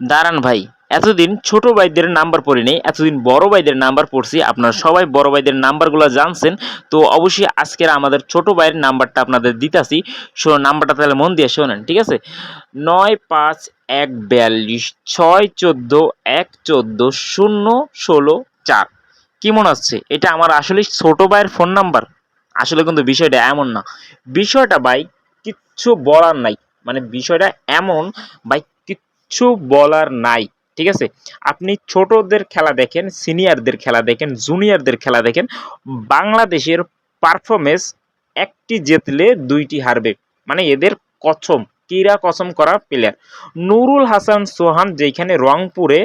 দাঁড়ান ভাই, এতদিন ছোট ভাইদের নাম্বার পড়িনি, এতদিন বড় ভাইদের নাম্বার পড়ছি, আপনারা সবাই বড় ভাইদের নাম্বারগুলো জানছেন, তো অবশ্যই আজকের আমাদের ছোট ভাইয়ের নাম্বারটা আপনাদের দিতাছি। শো নাম্বারটা তাহলে মন দিয়ে শোনেন, ঠিক আছে? নয় পাঁচ এক বিয়াল্লিশ, ছয় চোদ্দ এক চোদ্দ শূন্য ষোলো চার। কি মনে হচ্ছে? এটা আমার আসলে ছোট ভাইয়ের ফোন নাম্বার? আসলে কিন্তু বিষয়টা এমন না। বিষয়টা ভাই, কিচ্ছু বলার নাই। মানে বিষয়টা এমন, ভাই কিচ্ছু বলার নাই, ঠিক আছে? আপনি ছোটদের খেলা দেখেন, সিনিয়রদের খেলা দেখেন, জুনিয়রদের খেলা দেখেন, বাংলাদেশের পারফরমেন্স একটি জেতলে দুইটি হারবে মানে এদের কসম, কিরা কসম করা প্লেয়ার নুরুল হাসান সোহান যেখানে রংপুরে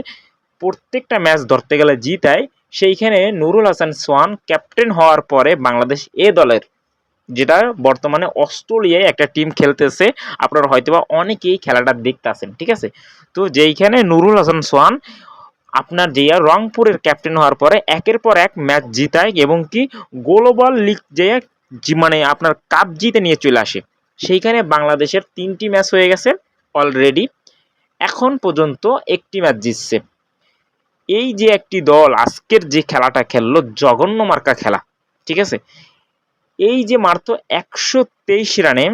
প্রত্যেকটা ম্যাচ ধরতে গেলে জিতায়, সেইখানে নুরুল হাসান সোহান ক্যাপ্টেন হওয়ার পরে বাংলাদেশ এ দলের যেটা বর্তমানে অস্ট্রেলিয়ায় একটা টিম খেলতেছে। আপনারা হয়তোবা অনেকেই খেলাটা দেখতে আসেন ঠিক আছে? তো যেইখানে নুরুল হাসান সোহান, আপনার যে রংপুরের ক্যাপ্টেন হওয়ার পরে একের পর এক ম্যাচ জিতায় এবং কি গ্লোবাল লিগ যে জি- মানে আপনার কাপ জিতে নিয়ে চলে আসে। সেইখানে বাংলাদেশের তিনটি ম্যাচ হয়ে গেছে অলরেডি এখন পর্যন্ত একটি ম্যাচ জিতছে। এই যে একটি দল আজকের যে খেলাটা খেললো, জঘন্য মার্কা খেলা, ঠিক আছে? এই যে মাত্র একশো তেইশ রানে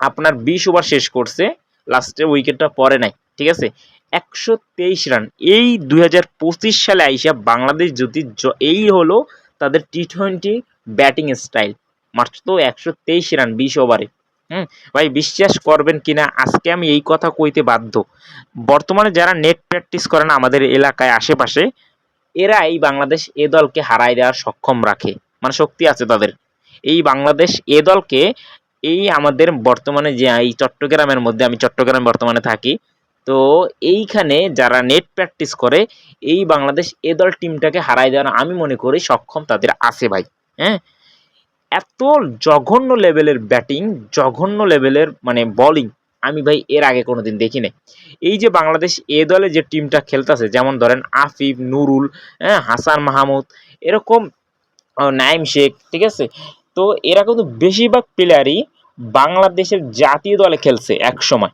আপনার বিশ ওভার শেষ করছে, লাস্টে উইকেটটা পরে নাই, ঠিক আছে? একশো তেইশ রান। এই দুই হাজার পঁচিশ সালে আইসা বাংলাদেশ যদি এই হলো তাদের টি টোয়েন্টি ব্যাটিং স্টাইল। মাত্র তো একশো তেইশ রান বিশ ওভারে। হুম, ভাই বিশ্বাস করবেন কিনা আজকে আমি এই কথা কইতে বাধ্য। বর্তমানে যারা নেট প্র্যাকটিস করে না আমাদের এলাকায় আশেপাশে, এরা এই বাংলাদেশ এ দলকে হারাই দেওয়ার সক্ষম রাখে। মানে শক্তি আছে তাদের। এই বাংলাদেশ এ দলকে এই আমাদের বর্তমানে যে এই চট্টগ্রামের মধ্যে আমি চট্টগ্রামে বর্তমানে থাকি, তো এইখানে যারা নেট প্র্যাকটিস করে, এই বাংলাদেশ এ দল টিমটাকে হারাই দেওয়ার আমি মনে করি সক্ষম তাদের আছে ভাই হ্যাঁ? এত জঘন্য লেভেলের ব্যাটিং জঘন্য লেভেলের মানে বলিং আমি ভাই এর আগে কোনোদিন দেখি নাই এই যে বাংলাদেশ এ দলে যে টিমটা খেলতেছে, যেমন ধরেন আফিফ, নুরুল হ্যাঁ? হাসান মাহমুদ, এরকম নাইম শেখ, ঠিক আছে? তো এরা কিন্তু বেশিরভাগ প্লেয়ারই বাংলাদেশের জাতীয় দলে খেলছে এক সময়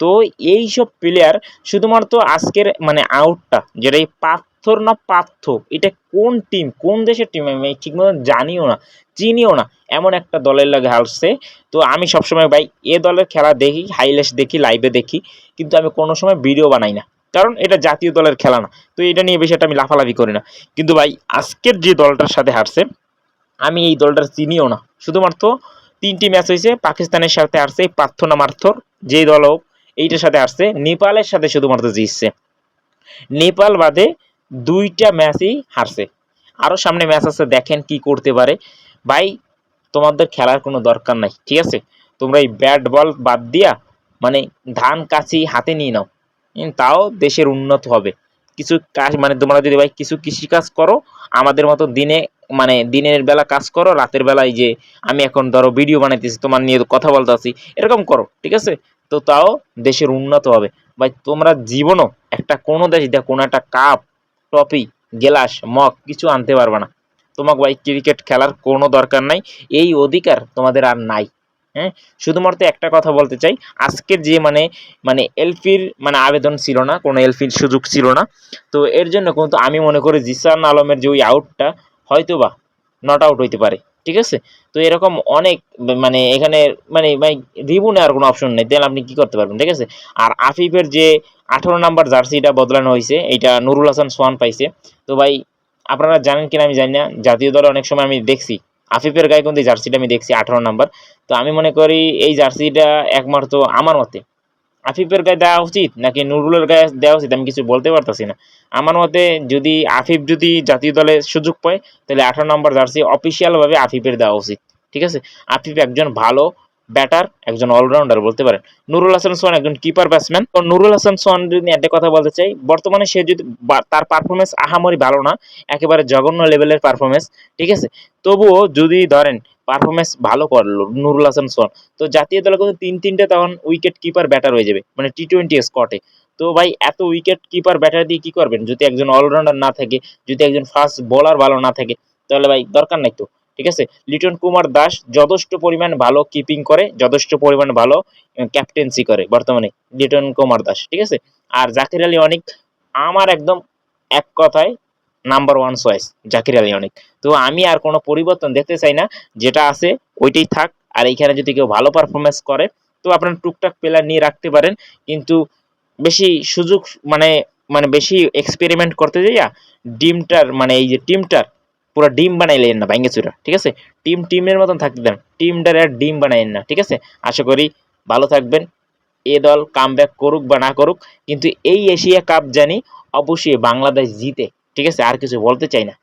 তো এই সব প্লেয়ার শুধুমাত্র আজকের মানে আউটটা যেটা এই পাথর না পার্থ এটা কোন টিম কোন দেশের টিম আমি ঠিক মতো জানিও না, চিনিও না, এমন একটা দলের লাগে হারছে। তো আমি সবসময় ভাই এ দলের খেলা দেখি হাইলাইটস দেখি লাইভে দেখি, কিন্তু আমি কোনো সময় ভিডিও বানাই না, কারণ এটা জাতীয় দলের খেলা না। তো এটা নিয়ে বেশি একটা আমি লাফালাফি করি না। কিন্তু ভাই আজকের যে দলটার সাথে হারছে আমি এই দলটার চিনিও না। শুধুমাত্র তিনটি ম্যাচ হয়েছে, পাকিস্তানের সাথে হারছে প্রার্থনা মার্থর, যেই দল হোক, এইটার সাথে আসছে, নেপালের সাথে শুধুমাত্র জিতছে। নেপাল বাদে দুইটা ম্যাচই হারছে। আরও সামনে ম্যাচ আছে, দেখেন কি করতে পারে। ভাই, তোমাদের খেলার কোনো দরকার নাই, ঠিক আছে? তোমরা এই ব্যাট বল বাদ দিয়া মানে ধান কাছি হাতে নিয়ে নাও। তাও দেশের উন্নত হবে। কিছু কাজ মানে তোমরা যদি ভাই কিছু কৃষিকাজ করো, আমাদের মতো দিনে মানে দিনের বেলা কাজ করো, রাতের বেলায় যে আমি এখন ধরো ভিডিও বানাইতেছি, তোমার নিয়ে কথা বলতে বলতেছি এরকম করো, ঠিক আছে? তো তাও দেশের উন্নত হবে। ভাই, তোমরা জীবনও একটা কোনো দেশ দেখ, কোনো একটা কাপ ট্রফি গেলাস, মগ, কিছু আনতে পারবে না। তোমাকে ভাই ক্রিকেট খেলার কোনো দরকার নাই, এই অধিকার তোমাদের আর নাই। হ্যাঁ? শুধুমাত্র একটা কথা বলতে চাই। আজকের যে মানে মানে এলপির মানে আবেদন ছিল না, কোনো এলপির সুযোগ ছিল না। তো এর জন্য কিন্তু আমি মনে করি জিসান আলমের যে ওই আউটটা হয়তো বা নট আউট হইতে পারে, ঠিক আছে? তো এরকম অনেক মানে এখানে মানে ভাই রিভিউ নেওয়ার কোনো অপশন নেই তাহলে আপনি কি করতে পারবেন, ঠিক আছে? আর আফিফের যে আঠারো নাম্বার জার্সিটা বদলানো হয়েছে এইটা নুরুল হাসান সোহান পাইছে। তো ভাই, আপনারা জানেন কিনা আমি জানি না, জাতীয় দলে অনেক সময় আমি দেখছি। আফিফের গায়ে কিন্তু জার্সিটা আমি দেখছি, আঠারো নাম্বার। তো আমি মনে করি এই জার্সিটা একমাত্র আমার মতে। আফিফের গায়ে দেওয়া উচিত নাকি নুরুলের গায়ে দেওয়া উচিত আমি কিছু বলতে পারতেছি না। আমার মতে যদি আফিফ যদি জাতীয় দলে সুযোগ পায়, তাহলে আঠারো নম্বর জার্সি অফিসিয়ালভাবে আফিফের দেওয়া উচিত। ঠিক আছে? আফিফ একজন ভালো ব্যাটার, একজন অলরাউন্ডার বলতে পারেন। নুরুল হাসান সোহান একজন কিপার ব্যাটসম্যান। তো নুরুল হাসান সোহান যদি একটা কথা বলতে চাই, বর্তমানে সে যদি তার পারফরমেন্স আহামরি ভালো না, একেবারে জঘন্য লেভেলের পারফরমেন্স ঠিক আছে? তবুও যদি ধরেন পারফরমেন্স ভালো করল নুরুল হাসান সোহান, তো জাতীয় দলে কিন্তু তিন তিনটে তখন উইকেট কিপার ব্যাটার হয়ে যাবে মানে টি টোয়েন্টি স্কটে তো ভাই, এত উইকেট কিপার ব্যাটার দিয়ে কি করবেন? যদি একজন অলরাউন্ডার না থাকে, যদি একজন ফাস্ট বোলার ভালো না থাকে, তাহলে ভাই দরকার নাই তো? ঠিক আছে? লিটন কুমার দাস যথেষ্ট পরিমাণ ভালো কিপিং করে, যথেষ্ট পরিমাণ ভালো ক্যাপ্টেন্সি করে বর্তমানে লিটন কুমার দাস, ঠিক আছে? আর জাকির আলী অনেক আমার একদম এক কথায় number one choice Zakir Ali অনেক। তো আমি আর কোনো পরিবর্তন দেখতে চাই না, যেটা আছে ওইটাই থাক। আর এইখানে যদি কেউ ভালো পারফরমেন্স করে, তো আপনার টুকটাক প্লেয়ার নিয়ে রাখতে পারেন। কিন্তু বেশি সুযোগ মানে মানে বেশি এক্সপেরিমেন্ট করতে যাইয়া ডিমটার মানে এই যে টিমটার পুরো ডিম বানাইলেন না ভাঙ্গে চুরা ঠিক আছে? টিম টিমের মতন থাকতে দেন, টিমটার আর ডিম বানাইলেন না, ঠিক আছে? আশা করি ভালো থাকবেন, এ দল কাম করুক বা না করুক, কিন্তু এই এশিয়া কাপ জানি অবশ্যই বাংলাদেশ জিতে, ঠিক আছে? আর কিছু বলতে চাই না।